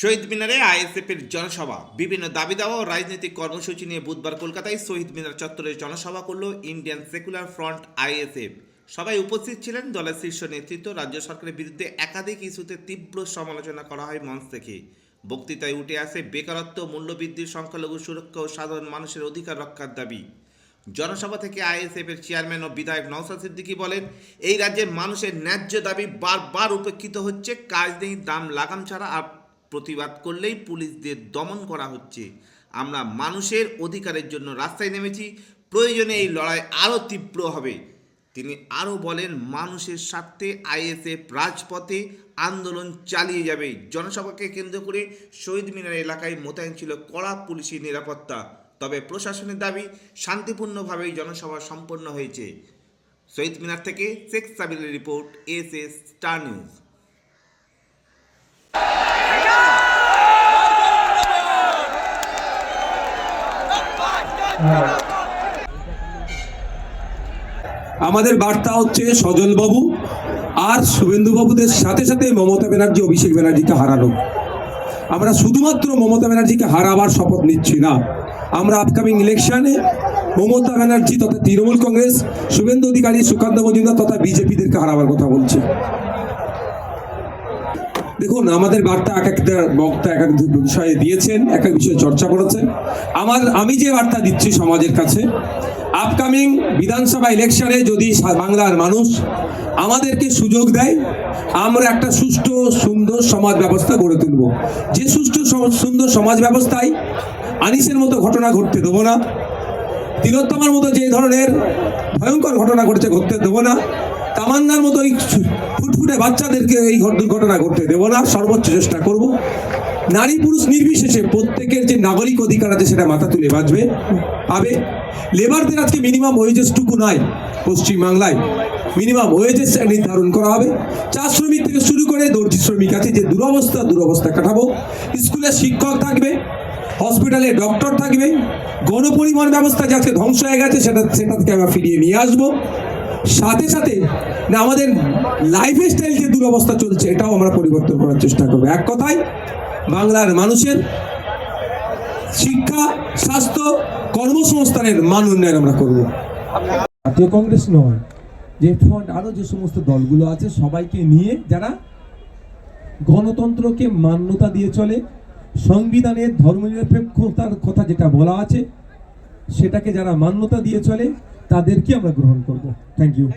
শহীদ মিনারে আইএসএফের জনসভা। বিভিন্ন দাবি দাওয়া ও রাজনৈতিক কর্মসূচি নিয়ে বুধবার কলকাতায় শহীদ মিনার চত্বরে জনসভা করল ইন্ডিয়ান সেকুলার ফ্রন্ট আইএসএফ। সবাই উপস্থিত ছিলেন দলের শীর্ষ নেতৃত্ব, রাজ্য সরকারের বিরুদ্ধে একাধিক ইস্যুতে তীব্র সমালোচনা করা হয় মঞ্চ থেকে। বক্তৃতায় উঠে আসে বেকারত্ব, মূল্যবৃদ্ধির সংখ্যালঘু সুরক্ষা ও সাধারণ মানুষের অধিকার রক্ষার দাবি। জনসভা থেকে আইএসএফ এর চেয়ারম্যান ও বিধায়ক নওসাদ সিদ্দিকী বলেন, এই রাজ্যের মানুষের ন্যায্য দাবি বারবার উপেক্ষিত হচ্ছে, কাজ নেই, দাম, লাগাম ছাড়া আর প্রতিবাদ করলেই পুলিশদের দমন করা হচ্ছে। আমরা মানুষের অধিকারের জন্য রাস্তায় নেমেছি। প্রয়োজনে এই লড়াই আরও তীব্র হবে। তিনি আরও বলেন, মানুষের স্বার্থে আইএসএফ রাজপথে আন্দোলন চালিয়ে যাবে। জনসভাকে কেন্দ্র করে শহীদ মিনার এলাকায় মোতায়েন ছিল কড়া পুলিশি নিরাপত্তা। তবে প্রশাসনের দাবি শান্তিপূর্ণভাবেই জনসভা সম্পন্ন হয়েছে। শহীদ মিনার থেকে Sheikh সাবিলের report, S S star news. আমাদের বার্তা হচ্ছে সজল বাবু আর শুভেন্দু বাবুদের সাথে সাথে মমতা ব্যানার্জি, অভিষেক ব্যানার্জিকে হারানো আমরা শুধুমাত্র মমতা ব্যানার্জিকে হারাবার শপথ নিচ্ছি না। আমরা আপকামিং ইলেকশনে মমতা ব্যানার্জি তথা তৃণমূল কংগ্রেস, শুভেন্দু অধিকারী, সুকান্ত মজুমদার তথা বিজেপিদেরকে হারাবার কথা বলছি। দেখুন, আমাদের বার্তা এক একটা বক্তা এক এক বিষয়ে দিয়েছেন, এক এক বিষয়ে চর্চা করেছেন। আমার, আমি যে বার্তা দিচ্ছি সমাজের কাছে আপকামিং বিধানসভা ইলেকশনে যদি বাংলার মানুষ আমাদেরকে সুযোগ দেয়, আমরা একটা সুষ্ঠু, সুন্দর সমাজ ব্যবস্থা গড়ে তুলব। যে সুষ্ঠু সুন্দর সমাজ ব্যবস্থায় আনিসের মতো ঘটনা ঘটতে দেবো না, তিলোত্তমার মতো যে ধরনের ভয়ঙ্কর ঘটনা ঘটছে, ঘটতে দেবো না। তামান্নার মতো এই ফুটফুটে বাচ্চাদেরকে এই ঘট- দুর্ঘটনা ঘটতে দেবো না, সর্বোচ্চ চেষ্টা করব। নারী পুরুষ নির্বিশেষে প্রত্যেকের যে নাগরিক অধিকার আছে সেটা মাথা তুলে বাঁচবে। পাবে। লেবারদের আজকে মিনিমাম ওয়েজেসটুকু নাই পশ্চিমবাংলায়। মিনিমাম ওয়েজেস নির্ধারণ করা হবে। চা শ্রমিক থেকে শুরু করে দর্জি শ্রমিক আছে, যে দুরবস্থা দুরবস্থা কাটাবো। স্কুলে শিক্ষক থাকবে হসপিটালে ডক্টর থাকবে। গণপরিবহন ব্যবস্থা যে আজকে ধ্বংস হয়ে গেছে, সেটা সেটা থেকে আমরা ফিরিয়ে নিয়ে আসব। সাথে সাথে আমাদের লাইফ স্টাইল যে দুরবস্থা চলছে, এটাও আমরা পরিবর্তন করার চেষ্টা করব। এক কথায়, বাংলার মানুষের শিক্ষা, স্বাস্থ্য, কর্মসংস্থানের মান উন্নয়ন আমরা করব। জাতীয় কংগ্রেস নয়, যে ফ্রন্ট আরও যে সমস্ত দলগুলো আছে, সবাইকে নিয়ে যারা গণতন্ত্রকে মান্যতা দিয়ে চলে, সংবিধানের ধর্মনিরপেক্ষতার কথা যেটা বলা আছে, সেটাকে যারা মান্যতা দিয়ে চলে তাদেরকে আমরা গ্রহণ করব থ্যাংক ইউ